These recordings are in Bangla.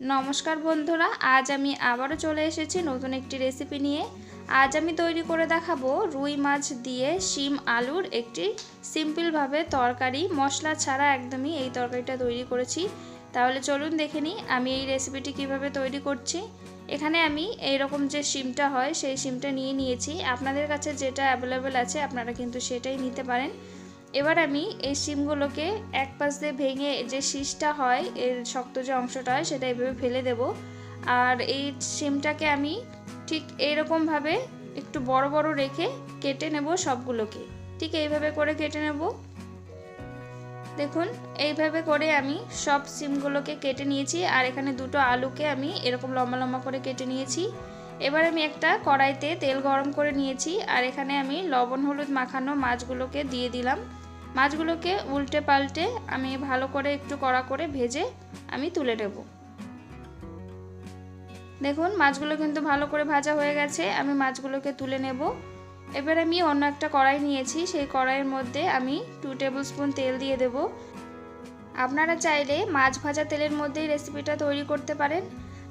নমস্কার বন্ধুরা, আজ আমি আবারও চলে এসেছি নতুন একটি রেসিপি নিয়ে। আজ আমি তৈরি করে দেখাবো রুই মাছ দিয়ে শিম আলুর একটি সিম্পলভাবে তরকারি। মশলা ছাড়া একদমই এই তরকারিটা তৈরি করেছি। তাহলে চলুন দেখে নিই আমি এই রেসিপিটি কীভাবে তৈরি করছি। এখানে আমি এই রকম যে শিমটা হয়, সেই শিমটা নিয়ে নিয়েছি। আপনাদের কাছে যেটা অ্যাভেলেবেল আছে, আপনারা কিন্তু সেটাই নিতে পারেন। এবার আমি এই শিমগুলোকে এক পাশ দিয়ে ভেঙে যে শীষটা হয়, এর শক্ত যে অংশটা হয়, সেটা এভাবে ফেলে দেব। আর এই শিমটাকে আমি ঠিক এইরকমভাবে একটু বড় বড় রেখে কেটে নেব সবগুলোকে। ঠিক এইভাবে করে কেটে নেব। দেখুন, এইভাবে করে আমি সব সিমগুলোকে কেটে নিয়েছি। আর এখানে দুটো আলুকে আমি এরকম লম্বা লম্বা করে কেটে নিয়েছি। এবার আমি একটা কড়াইতে তেল গরম করে নিয়েছি। আর এখানে আমি লবণ, হলুদ মাখানো মাছগুলোকে দিয়ে দিলাম। মাছগুলোকে উল্টে পাল্টে আমি ভালো করে একটু কড়া করে ভেজে আমি তুলে নেব। দেখুন, মাছগুলো কিন্তু ভালো করে ভাজা হয়ে গেছে, আমি মাছগুলোকে তুলে নেব। এবার আমি অন্য একটা কড়াই নিয়েছি, সেই কড়াইয়ের মধ্যে আমি টু টেবিল স্পুন তেল দিয়ে দেব। আপনারা চাইলে মাছ ভাজা তেলের মধ্যেই রেসিপিটা তৈরি করতে পারেন।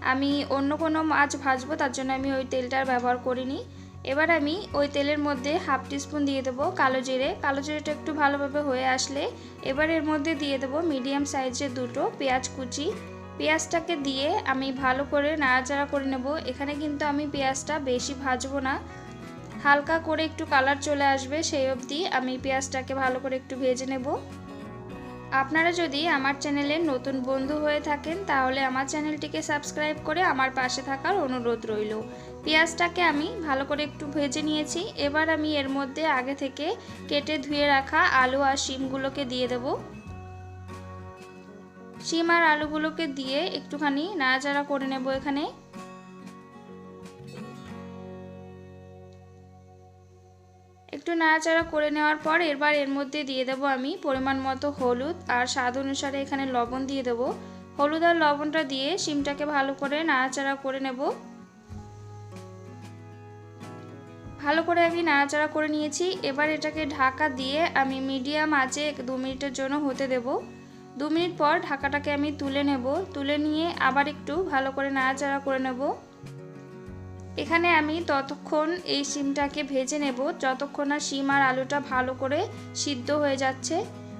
আমি অন্য কোনো মাছ ভাজবো, তার জন্য আমি ওই তেলটার ব্যবহার করিনি। এবার আমি ওই তেলের মধ্যে হাফ টিস্পুন দিয়ে দেবো কালো জিরে। কালো জিরেটা একটু ভালোভাবে হয়ে আসলে এবার এর মধ্যে দিয়ে দেবো মিডিয়াম সাইজের দুটো পেঁয়াজ কুচি। পেঁয়াজটাকে দিয়ে আমি ভালো করে নাড়াচাড়া করে নেব। এখানে কিন্তু আমি পেঁয়াজটা বেশি ভাজবো না। হালকা করে একটু কালার চলে আসবে সেই অবধি আমি পেঁয়াজটাকে ভালো করে একটু ভেজে নেব। আপনারা যদি আমার চ্যানেলের নতুন বন্ধু হয়ে থাকেন, তাহলে আমার চ্যানেলটিকে সাবস্ক্রাইব করে আমার পাশে থাকার অনুরোধ রইল। পেঁয়াজটাকে আমি ভালো করে একটু ভেজে নিয়েছি। এবার আমি এর মধ্যে আগে থেকে কেটে ধুয়ে রাখা আলু আর শিমগুলোকে দিয়ে দেব। শিম আর আলুগুলোকে দিয়ে একটুখানি নাড়াচাড়া করে নেব এখানে। একটু নাড়াচাড়া করে নেওয়ার পর এবার এর মধ্যে দিয়ে দেবো আমি পরিমাণ মতো হলুদ আর স্বাদ অনুসারে এখানে লবণ দিয়ে দেবো। হলুদ আর লবণটা দিয়ে শিমটাকে ভালো করে নাড়াচাড়া করে নেব। ভালো করে আমি নাড়াচাড়া করে নিয়েছি। এবার এটাকে ঢাকা দিয়ে আমি মিডিয়াম আঁচে দু মিনিটের জন্য হতে দেব। দু মিনিট পর ঢাকাটাকে আমি তুলে নেব। তুলে নিয়ে আবার একটু ভালো করে নাড়াচাড়া করে নেব। এখানে আমি ততক্ষণ এই শিমটাকে ভেজে নেব। যতক্ষণ না শিম আর আলুটা ভালো করে সিদ্ধ হয়ে যাচ্ছে,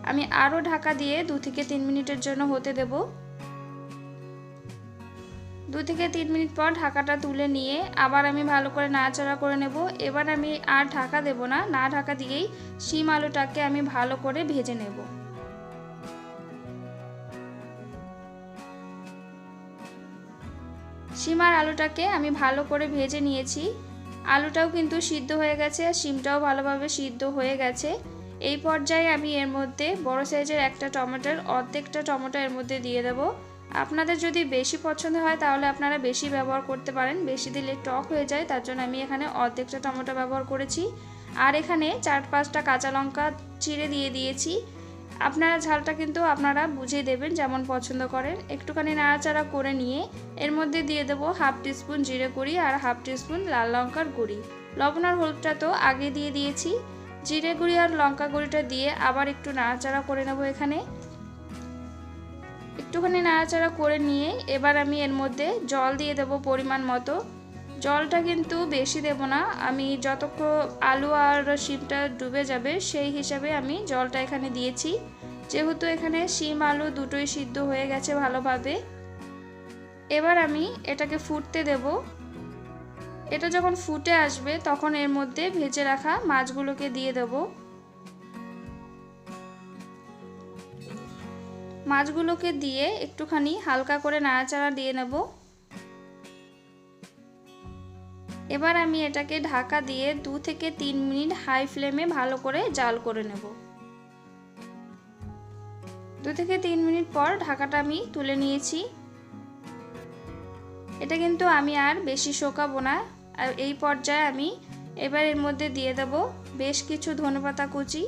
আমি আরও ঢাকা দিয়ে দু থেকে তিন মিনিটের জন্য হতে দেব। দু থেকে তিন মিনিট পর ঢাকাটা তুলে নিয়ে আবার আমি ভালো করে নাড়াচাড়া করে নেব। এবার আমি আর ঢাকা দেব না না ঢাকা দিয়েই শিম আলুটাকে আমি ভালো করে ভেজে নেব। শিমার আলুটাকে আমি ভালো করে ভেজে নিয়েছি। আলুটাও কিন্তু সিদ্ধ হয়ে গেছে আর শিমটাও ভালোভাবে সিদ্ধ হয়ে গেছে। এই পর্যায়ে আমি এর মধ্যে বড় সাইজের একটা টমেটোর অর্ধেকটা টমেটো এর মধ্যে দিয়ে দেবো। আপনাদের যদি বেশি পছন্দ হয় তাহলে আপনারা বেশি ব্যবহার করতে পারেন। বেশি দিলে টক হয়ে যায়, তার জন্য আমি এখানে অর্ধেকটা টমেটো ব্যবহার করেছি। আর এখানে চার পাঁচটা কাঁচা লঙ্কা চিড়ে দিয়ে দিয়েছি। আপনারা ঝালটা কিন্তু আপনারা বুঝে দেবেন যেমন পছন্দ করেন। একটুখানি নাড়াচাড়া করে নিয়ে এর মধ্যে দিয়ে দেবো হাফ টিস্পুন জিরে গুঁড়ি আর হাফ টিস্পুন লাল লঙ্কার গুঁড়ি। লবণ আর হলুদটা তো আগে দিয়ে দিয়েছি। জিরে গুঁড়ি আর লঙ্কা গুঁড়িটা দিয়ে আবার একটু নাড়াচাড়া করে নেব এখানে। একটুখানি নাড়াচাড়া করে নিয়ে এবার আমি এর মধ্যে জল দিয়ে দেব পরিমাণ মতো। জলটা কিন্তু বেশি দেব না। আমি যতক্ষণ আলু আর শিমটা ডুবে যাবে, সেই হিসাবে আমি জলটা এখানে দিয়েছি। যেহেতু এখানে শিম, আলু দুটোই সিদ্ধ হয়ে গেছে ভালোভাবে। এবার আমি এটাকে ফুটতে দেব। এটা যখন ফুটে আসবে, তখন এর মধ্যে ভেজে রাখা মাছগুলোকে দিয়ে দেব। মাছগুলোকে দিয়ে একটুখানি হালকা করে নাড়াচাড়া দিয়ে নেব। এবার আমি এটাকে ঢাকা দিয়ে দু থেকে তিন মিনিট হাই ফ্লেমে ভালো করে জাল করে নেব। দু থেকে তিন মিনিট পর ঢাকাটা আমি তুলে নিয়েছি। এটা কিন্তু আমি আর বেশি শোকাবো না। আর এই পর্যায়ে আমি এবার এর মধ্যে দিয়ে দেব বেশ কিছু ধনেপাতা কুচি।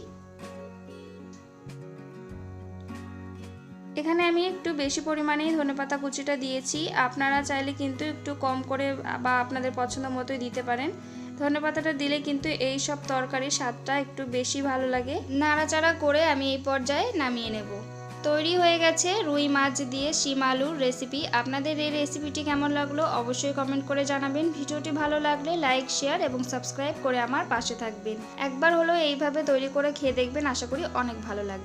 এখানে আমি একটু বেশি পরিমাণেই ধনেপাতা কুচিটা দিয়েছি। আপনারা চাইলে কিন্তু একটু কম করে বা আপনাদের পছন্দ মতোই দিতে পারেন। ধনেপাতাটা দিলে কিন্তু এই সব তরকারির স্বাদটা একটু বেশি ভালো লাগে। নাড়াচাড়া করে আমি এই পর্যায়ে নামিয়ে নেব। তৈরি হয়ে গেছে রুই মাছ দিয়ে শিম আলুর রেসিপি। আপনাদের এই রেসিপিটি কেমন লাগল অবশ্যই কমেন্ট করে জানাবেন। ভিডিওটি ভালো লাগলে লাইক, শেয়ার এবং সাবস্ক্রাইব করে আমার পাশে থাকবেন। একবার হলো এইভাবে তৈরি করে খেয়ে দেখবেন। আশা করি অনেক ভালো লাগবে।